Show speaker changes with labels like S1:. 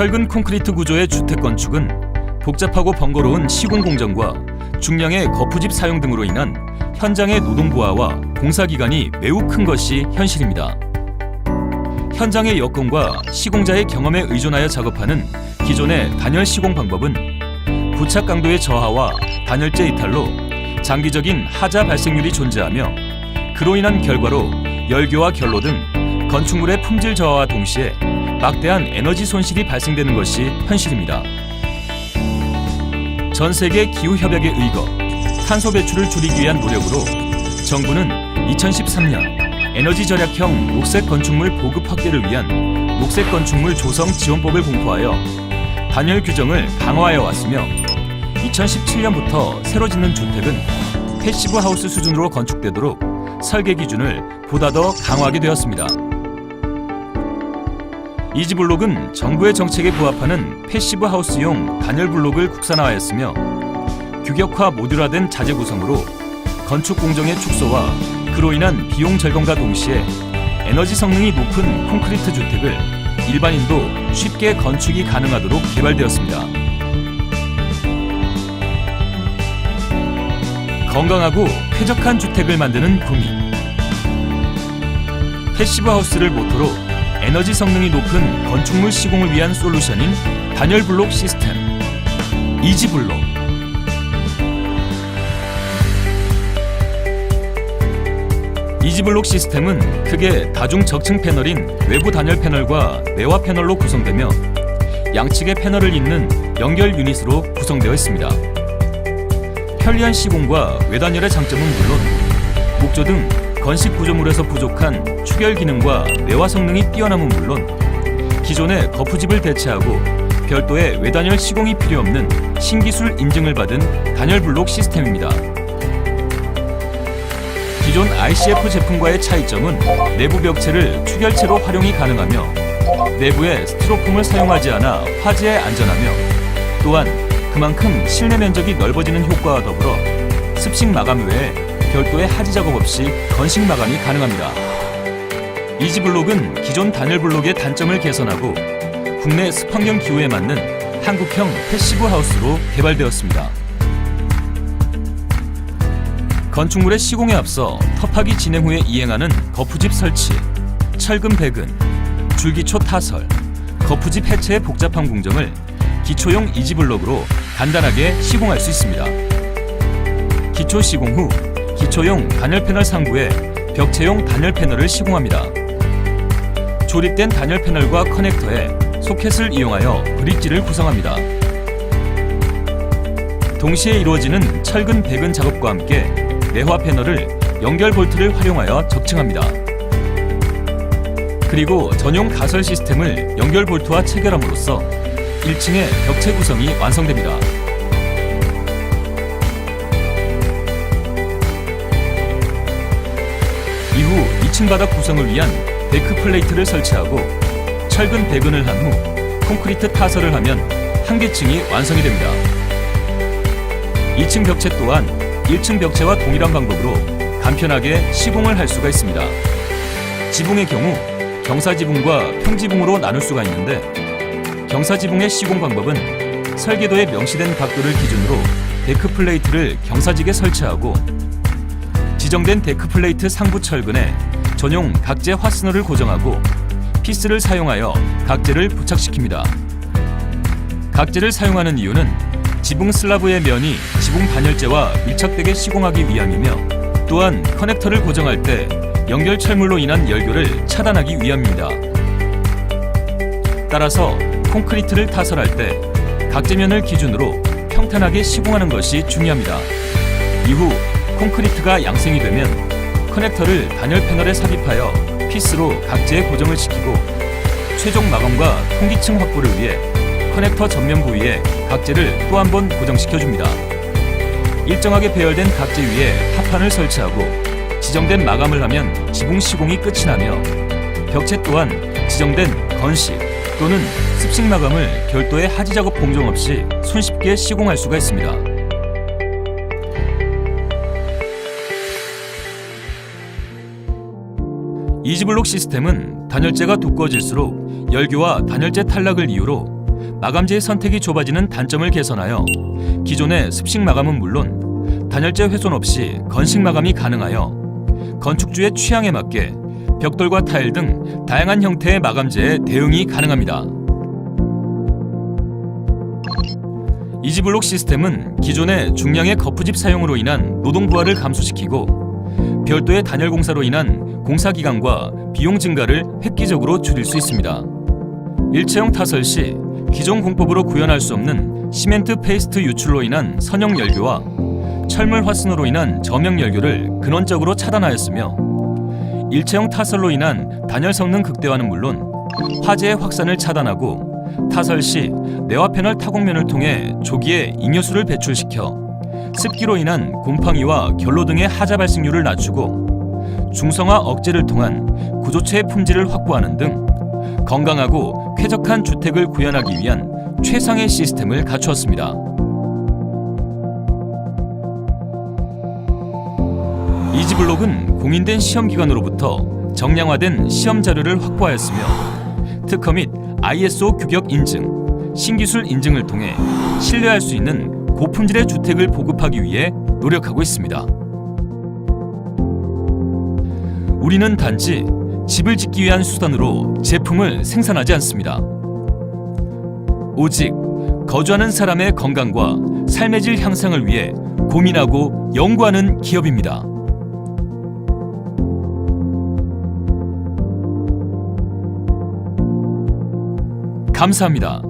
S1: 철근 콘크리트 구조의 주택 건축은 복잡하고 번거로운 시공 공정과 중량의 거푸집 사용 등으로 인한 현장의 노동 부하와 공사 기간이 매우 큰 것이 현실입니다. 현장의 여건과 시공자의 경험에 의존하여 작업하는 기존의 단열 시공 방법은 부착 강도의 저하와 단열재 이탈로 장기적인 하자 발생률이 존재하며 그로 인한 결과로 열교와 결로 등 건축물의 품질 저하와 동시에 막대한 에너지 손실이 발생되는 것이 현실입니다. 전 세계 기후 협약에 의거 탄소 배출을 줄이기 위한 노력으로 정부는 2013년 에너지 절약형 녹색 건축물 보급 확대를 위한 녹색 건축물 조성 지원법을 공포하여 단열 규정을 강화하여 왔으며 2017년부터 새로 짓는 주택은 패시브 하우스 수준으로 건축되도록 설계 기준을 보다 더 강화하게 되었습니다. 이지 블록은 정부의 정책에 부합하는 패시브 하우스용 단열 블록을 국산화하였으며 규격화 모듈화된 자재 구성으로 건축 공정의 축소와 그로 인한 비용 절감과 동시에 에너지 성능이 높은 콘크리트 주택을 일반인도 쉽게 건축이 가능하도록 개발되었습니다. 건강하고 쾌적한 주택을 만드는 구미. 패시브 하우스를 모토로 에너지 성능이 높은 건축물 시공을 위한 솔루션인 단열 블록 시스템 이지 블록. 이지 블록 시스템은 크게 다중 적층 패널인 외부 단열 패널과 내화 패널로 구성되며 양측의 패널을 잇는 연결 유닛으로 구성되어 있습니다. 편리한 시공과 외단열의 장점은 물론 목조 등 건식 구조물에서 부족한 추결 기능과 내화 성능이 뛰어남은 물론 기존의 거푸집을 대체하고 별도의 외단열 시공이 필요 없는 신기술 인증을 받은 단열 블록 시스템입니다. 기존 ICF 제품과의 차이점은 내부 벽체를 추결체로 활용이 가능하며 내부에 스티로폼을 사용하지 않아 화재에 안전하며 또한 그만큼 실내 면적이 넓어지는 효과와 더불어 습식 마감 외에 별도의 하지 작업 없이 건식 마감이 가능합니다. 이지 블록은 기존 단열 블록의 단점을 개선하고 국내 습환경 기후에 맞는 한국형 패시브 하우스로 개발되었습니다. 건축물의 시공에 앞서 터파기 진행 후에 이행하는 거푸집 설치, 철근 배근, 줄기초 타설, 거푸집 해체의 복잡한 공정을 기초용 이지블록으로 간단하게 시공할 수 있습니다. 기초 시공 후 기초용 단열 패널 상부에 벽체용 단열 패널을 시공합니다. 조립된 단열 패널과 커넥터에 소켓을 이용하여 브릿지를 구성합니다. 동시에 이루어지는 철근 배근 작업과 함께 내화 패널을 연결 볼트를 활용하여 적층합니다. 그리고 전용 가설 시스템을 연결 볼트와 체결함으로써 1층의 벽체 구성이 완성됩니다. 층 바닥 구성을 위한 데크 플레이트를 설치하고 철근 배근을 한 후 콘크리트 타설을 하면 한계층이 완성이 됩니다. 2층 벽체 또한 1층 벽체와 동일한 방법으로 간편하게 시공을 할 수가 있습니다. 지붕의 경우 경사지붕과 평지붕으로 나눌 수가 있는데 경사지붕의 시공 방법은 설계도에 명시된 각도를 기준으로 데크 플레이트를 경사직에 설치하고 지정된 데크 플레이트 상부 철근에 전용 각재 화스너를 고정하고 피스를 사용하여 각재를 부착시킵니다. 각재를 사용하는 이유는 지붕 슬라브의 면이 지붕 단열재와 밀착되게 시공하기 위함이며 또한 커넥터를 고정할 때 연결 철물로 인한 열교를 차단하기 위함입니다. 따라서 콘크리트를 타설할 때 각재면을 기준으로 평탄하게 시공하는 것이 중요합니다. 이후 콘크리트가 양생이 되면 커넥터를 단열 패널에 삽입하여 피스로 각재에 고정을 시키고 최종 마감과 통기층 확보를 위해 커넥터 전면 부위에 각재를 또 한 번 고정시켜 줍니다. 일정하게 배열된 각재 위에 합판을 설치하고 지정된 마감을 하면 지붕 시공이 끝이 나며 벽체 또한 지정된 건식 또는 습식 마감을 별도의 하지 작업 공정 없이 손쉽게 시공할 수가 있습니다. 이지블록 시스템은 단열재가 두꺼워질수록 열교와 단열재 탈락을 이유로 마감재의 선택이 좁아지는 단점을 개선하여 기존의 습식 마감은 물론 단열재 훼손 없이 건식 마감이 가능하여 건축주의 취향에 맞게 벽돌과 타일 등 다양한 형태의 마감재에 대응이 가능합니다. 이지블록 시스템은 기존의 중량의 거푸집 사용으로 인한 노동 부하를 감소시키고 별도의 단열 공사로 인한 공사 기간과 비용 증가를 획기적으로 줄일 수 있습니다. 일체형 타설 시 기존 공법으로 구현할 수 없는 시멘트 페이스트 유출로 인한 선형 열교와 철물 화순으로 인한 저명 열교를 근원적으로 차단하였으며 일체형 타설로 인한 단열 성능 극대화는 물론 화재의 확산을 차단하고 타설 시 내화 패널 타공면을 통해 조기에 잉여수를 배출시켜 습기로 인한 곰팡이와 결로 등의 하자 발생률을 낮추고 중성화 억제를 통한 구조체의 품질을 확보하는 등 건강하고 쾌적한 주택을 구현하기 위한 최상의 시스템을 갖추었습니다. 이지블록은 공인된 시험기관으로부터 정량화된 시험 자료를 확보하였으며 특허 및 ISO 규격 인증, 신기술 인증을 통해 신뢰할 수 있는 고품질의 주택을 보급하기 위해 노력하고 있습니다. 우리는 단지 집을 짓기 위한 수단으로 제품을 생산하지 않습니다. 오직 거주하는 사람의 건강과 삶의 질 향상을 위해 고민하고 연구하는 기업입니다. 감사합니다.